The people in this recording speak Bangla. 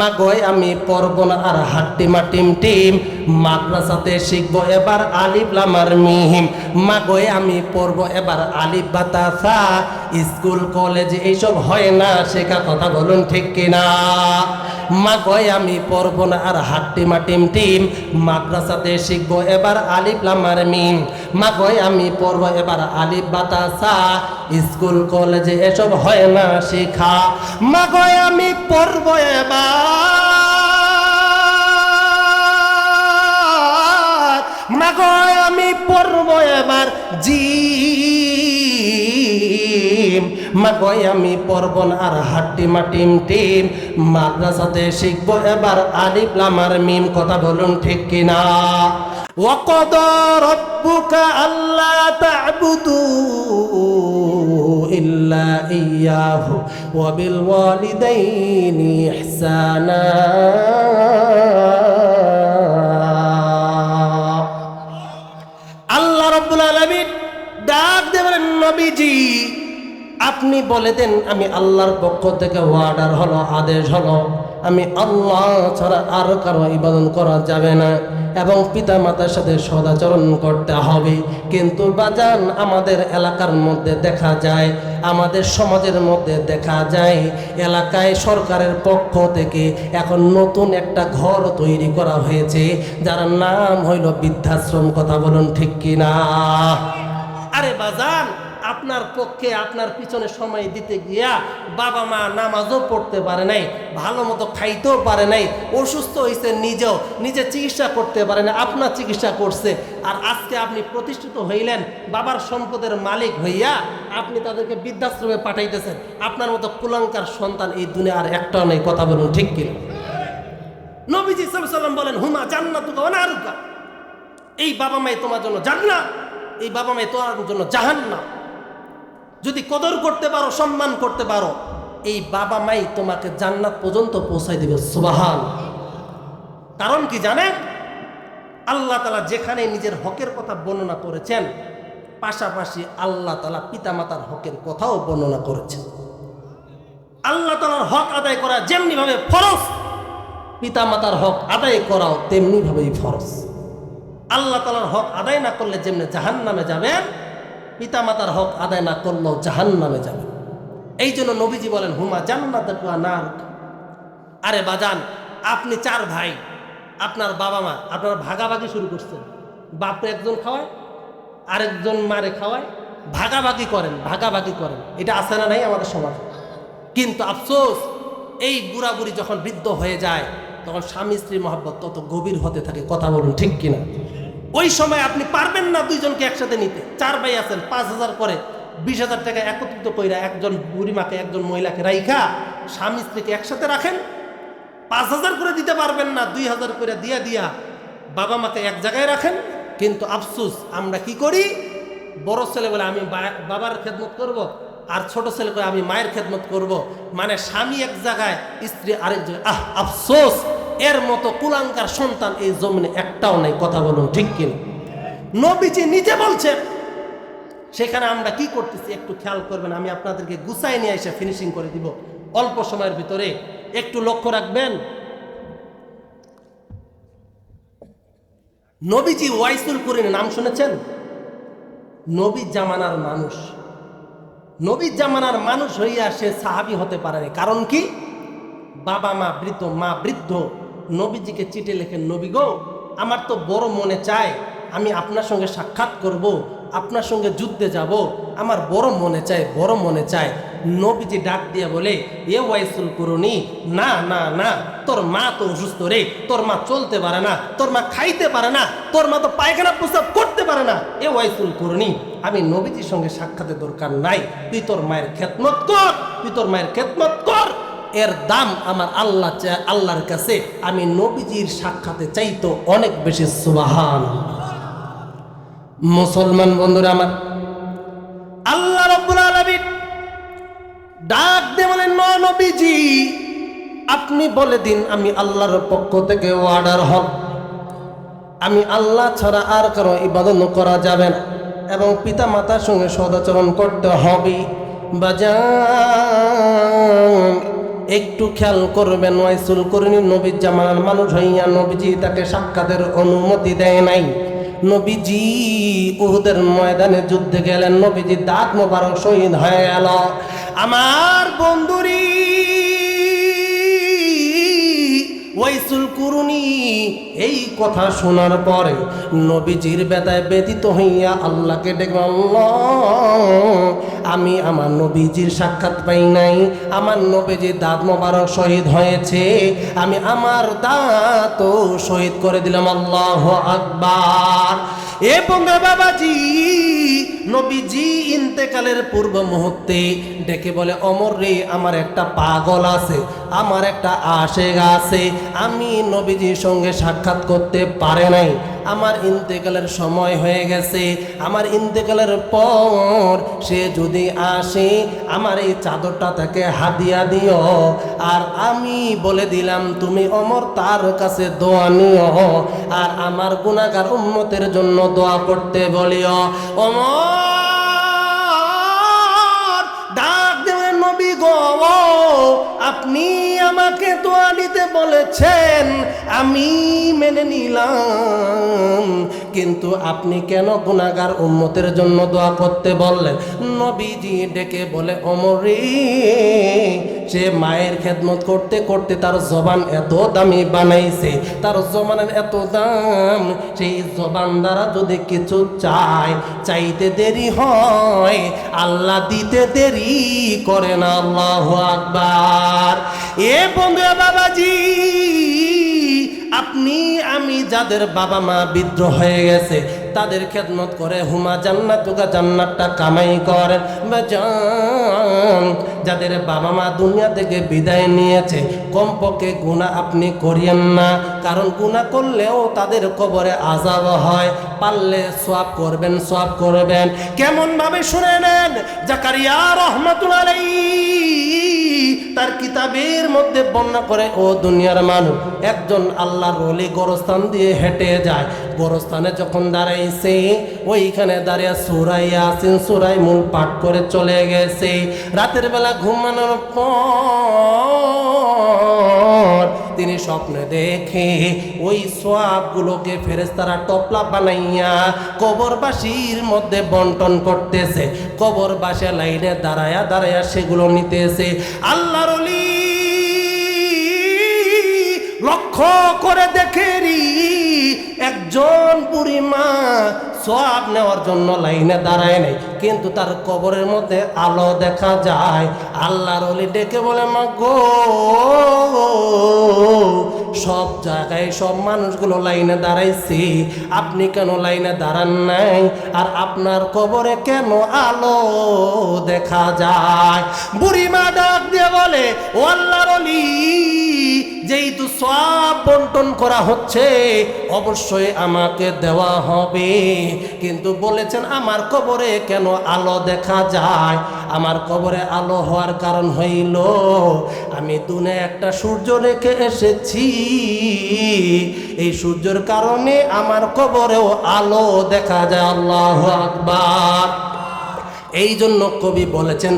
মা গয় আমি পড়ব না আর হাট্টি মাটিম টিম। মাদ্রাসাতে শিখব এবার আলিফ লামার মিহিম। মা গয় আমি পড়ব এবার আলিফ বাতাসা। স্কুল, কলেজ, এইসব হয় না, শেখা কথা বলুন ঠিক কিনা? মা গয় আমি পড়ব না আর হাট্টি মাটিম টিম। মাদ্রাসাতে শিখব এবার আলিফ লামার মিম। মা গয় আমি পড়ব এবার আলিফ বাতাসা। স্কুল, কলেজে, এসব হয় না, শেখা। মা গয় আমি পড়ব এবার মা গয় আমি পড়ব এবার জিম মা গয় আমি পড়ব না আর হাট্টি মাটিম টিম মাদ্রাসাতে শিখবো এবার আলিফ লামার মিম কথা বলুন ঠিক কিনা وقضى ربك ألا تعبدوا إلا إياه وبالوالدين إحسانا আলমিন ডাক দেবেন নবীজি, আপনি বলে দেন, আমি আল্লাহর পক্ষ থেকে অর্ডার হলো, আদেশ হলো, আমি আল্লাহ ছাড়া আর কারও ইবাদন করা যাবে না, এবং পিতা মাতার সাথে সদাচরণ করতে হবে। কিন্তু বাজান আমাদের এলাকার মধ্যে দেখা যায় আমাদের সমাজের মধ্যে দেখা যায়, এলাকায় সরকারের পক্ষ থেকে এখন নতুন একটা ঘর তৈরি করা হয়েছে, যার নাম হইল বৃদ্ধাশ্রম, কথা বলুন ঠিক কিনা? আরে বাজান, আপনার পক্ষে আপনার পিছনে সময় দিতে গিয়া বাবা মা নামাজও পড়তে পারে নাই, ভালো মতো খাইতেও পারে নাই, অসুস্থ হয়েছে নিজেও, নিজে চিকিৎসা করতে পারে না, আপনার চিকিৎসা করছে, আর আজকে আপনি প্রতিষ্ঠিত হইলেন, বাবার সম্পদের মালিক হইয়া আপনি তাদেরকে বৃদ্ধাশ্রমে পাঠাইতেছেন, আপনার মতো কুলাঙ্কার সন্তান এই দুনিয়ার একটাও নেই, কথা বলুন ঠিক কিনা? নবীজি সাল্লাম বলেন, হুমা জান্নাতুকা ওয়া নারুকা? এই বাবা মাই তোমার জন্য জান্নাত, এই বাবা মাই তোমার জন্য জাহান্নাম। যদি কদর করতে পারো, সম্মান করতে পারো, এই বাবা মাই তোমাকে জান্নাত পর্যন্ত পৌঁছাই দেবে, সুবাহান। কারণ কি জানেন? আল্লাহ তালা যেখানে নিজের হকের কথা বর্ণনা করেছেন পাশাপাশি আল্লাহ তালা পিতামাতার হকের কথাও বর্ণনা করেছেন। আল্লাহ তালার হক আদায় করা যেমনিভাবে ফরজ, পিতামাতার হক আদায় করাও তেমনিভাবেই ফরজ। আল্লাহ তালার হক আদায় না করলে যেমনি জাহান নামে যাবেন, পিতামাতার হক আদায় না করলেও জাহান নামে যাবেন। এই জন্য নবীজি বলেন, হুমা জান্নাত না আরে বাজান, আপনি চার ভাই, আপনার বাবা মা আপনার ভাগাভাগি শুরু করছেন। বাপরে একজন খাওয়ায় আরেকজন মারে খাওয়ায়, ভাগাভাগি করেন ভাগাভাগি করেন। এটা আছে না নাই আমাদের সমাজ? কিন্তু আফসোস, এই বুড়া বুড়ি যখন বৃদ্ধ হয়ে যায়, তখন স্বামী স্ত্রী মহব্বত তত গভীর হতে থাকে, কথা বলুন ঠিক কিনা? ওই সময় আপনি পারবেন না দুইজনকে একসাথে নিতে। চার ভাই আছেন, পাঁচ হাজার করে, বিশ হাজার টাকা একত্রিত কইরা একজন বুড়িমাকে, একজন মহিলাকে রাইখা, স্বামী স্ত্রীকে একসাথে রাখেন। পাঁচ হাজার করে দিতে পারবেন না, দুই হাজার করে দিয়া দিয়া বাবা মাকে এক জায়গায় রাখেন। কিন্তু আফসুস, আমরা কি করি? বড় ছেলে বলে আমি বাবার খেদমত করব আর ছোট ছেলে করে আমি মায়ের খেদমত করব। মানে স্বামী এক জায়গায়, স্ত্রী আরেক জায়গায়। আহ, আফসোস! এর মতো কুলাঙ্কার সন্তান এই জমিনে একটাও নেই, কথা বলুন ঠিক কিনা? নবীজি নিজে বলছেন, সেখানে আমরা কি করতেছি একটু খেয়াল করবেন, আমি আপনাদেরকে গুছাই নিয়ে এসে ফিনিশিং করে দিব। অল্প সময়ের ভিতরে একটু লক্ষ্য রাখবেন নবীজি ওয়াইসুল করিন নাম শুনেছেন? নবী জামানার মানুষ। নবী জামানার মানুষ হইয়া সে সাহাবি হতে পারেনি কারণ কি? বাবা মা বৃদ্ধ মা বৃদ্ধ। নবীজিকে চিঠি লেখেন নবী গো, আমার তো বড় মনে চায়, আমি আপনার সঙ্গে সাক্ষাৎ করব, আপনার সঙ্গে যুদ্ধে যাব। আমার বড় মনে চায়, বড় মনে চায়। নবীজি ডাক দিয়ে বলে, এ ওয়াইসুল করুনি, না না না, তোর মা তো অসুস্থ রে, তোর মা চলতে পারে না, তোর মা খাইতে পারে না, তোর মা তো পায়খানা প্রস্তাব করতে পারে না। এ ওয়াইসুল করুনি, আমি নবীজির সঙ্গে সাক্ষাতের দরকার নাই, তুই তোর মায়ের খেদমত কর, তুই তোর মায়ের খেদমত কর। এর দাম আমার আল্লাহ আল্লাহর কাছে, আমি নবীজির সাক্ষাতে চাইতো অনেক বেশি সুবাহান মুসলমান বন্ধুরা আমার আল্লাহ রব্বুল আলামিন ডাক দে বলেন ন নবীজি, আপনি বলে দিন, আমি আল্লাহর পক্ষ থেকে অর্ডার হক। আমি আল্লাহ ছাড়া আর কারও ইবাদত করা যাবে না। এবং পিতা মাতার সঙ্গে সদাচরণ করতে হবে। একটু খেয়াল করবেন, ওয়াইসুল করিনি, নবীর জামানার মানুষ হইয়া নবীজি তাকে সাক্ষাতের অনুমতি দেয় নাই। নবীজি উহুদের ময়দানে যুদ্ধে গেলেন, নবীজি দাঁত মোবারক শহীদ হয়ে গেল আমার বন্ধুরি ওয়াইসুল কুরুনি, এই কথা শোনার পরে নবীজির বেদায় ব্যতীত হইয়া আল্লাহকে ডেকে আমি আমার নবীজির সাক্ষাৎ পাই নাই, আমার নবীজির দাঁত মোবারক শহীদ হয়েছে, আমি আমার দাঁতও শহীদ করে দিলাম, আল্লাহ আকবার। এ বন্ধু বাবাজি নবীজি ইন্তেকালের পূর্ব মুহূর্তে ডেকে বলে, অমর রে, আমার একটা পাগল আছে, আমার একটা আশেগা আছে, আমি নবীজির সঙ্গে সাক্ষাৎ করতে পারে নাই। আমার ইন্তেকালের সময় হয়ে গেছে। আমার ইন্তেকালের পর সে যদি আসে, আমার এই চাদরটা তাকে হাদিয়া দিও। আর আমি বলে দিলাম, তুমি অমর, তার কাছে দোয়া নিও। আর আমার গুণাগার উন্নতের জন্য দোয়া করতে বলিও। অমর! আপনি আমাকে দোয়া নিতে বলেছেন আমি মেনে নিলাম। কিন্তু আপনি কেন গুণাগার উন্মতের জন্য দোয়া করতে বললেন? নবীজি ডেকে বলে অমরে সে মায়ের খেদমত করতে করতে তার জবান এত দামি বানাইছে, তার জবানের এত দাম, সেই জবান দ্বারা যদি কিছু চায়, চাইতে দেরি হয়, আল্লাহ দিতে দেরি করে না, আল্লাহ আকবার। এ বন্ধু বাবাজি আপনি, আমি যাদের বাবা মা বিদ্রোহ হয়ে গেছে, তাদের খেদমত করে হুমা জান্নাতুকা জান্নাতটা কামাই করেন। যাদের বাবা মা দুনিয়া থেকে বিদায় নিয়েছে, কমপক্ষে গুণা আপনি করিয়েন না। কারণ গুণা করলেও তাদের কবরে আজাব হয়। পারলে সোয়াব করবেন সোয়াব করবেন। কেমন ভাবে শুনে নেন? জাকারিয়া রহমাতুল তার কিতাবের মধ্যে বর্ণনা করে, ও দুনিয়ার মানুষ, একজন আল্লাহর রলি গোরস্থান দিয়ে হেঁটে যায়। গোরস্থানে যখন দাঁড়াইছে, ওইখানে দাঁড়িয়ে সুরাই আসিন সুরাই মূল পাঠ করে চলে গেছে। রাতের বেলা ঘুমানোর পর তিনি স্বপ্নে দেখে, ওই সোয়াবগুলোকে ফেরেস্তারা টপলা বানাইয়া কবরবাসীর মধ্যে বন্টন করতেছে। কবরবাসী লাইনে দাঁড়ায়া দাঁড়ায়া সেগুলো নিতেছে। আল্লাহর লক্ষ্য করে দেখেরি একজন বুড়ি মা সব নেওয়ার জন্য লাইনে দাঁড়ায় নেই। কিন্তু তার কবরের মধ্যে আলো দেখা যায়। আল্লাহর অলি ডেকে বলে, মা গো, সব জায়গায় সব মানুষগুলো লাইনে দাঁড়াইছি। আপনি কেন লাইনে দাঁড়ান নাই? আর আপনার কবরে কেন আলো দেখা যায়? বুড়ি মা ডাক দিয়ে বলে, ও আল্লাহর অলি, যেহেতু সব বন্টন করা হচ্ছে, অবশ্যই আমাকে দেওয়া হবে। কিন্তু বলেছেন, আমার কবরে কেন আলো দেখা যায়। আমার কবরে আলো হওয়ার কারণ হইল, আমি দুনে একটা সূর্য রেখে এসেছি। এই সূর্যের কারণে আমার কবরেও আলো দেখা যায়। আল্লাহ আকবার। এই জন্য কবি বলেছেন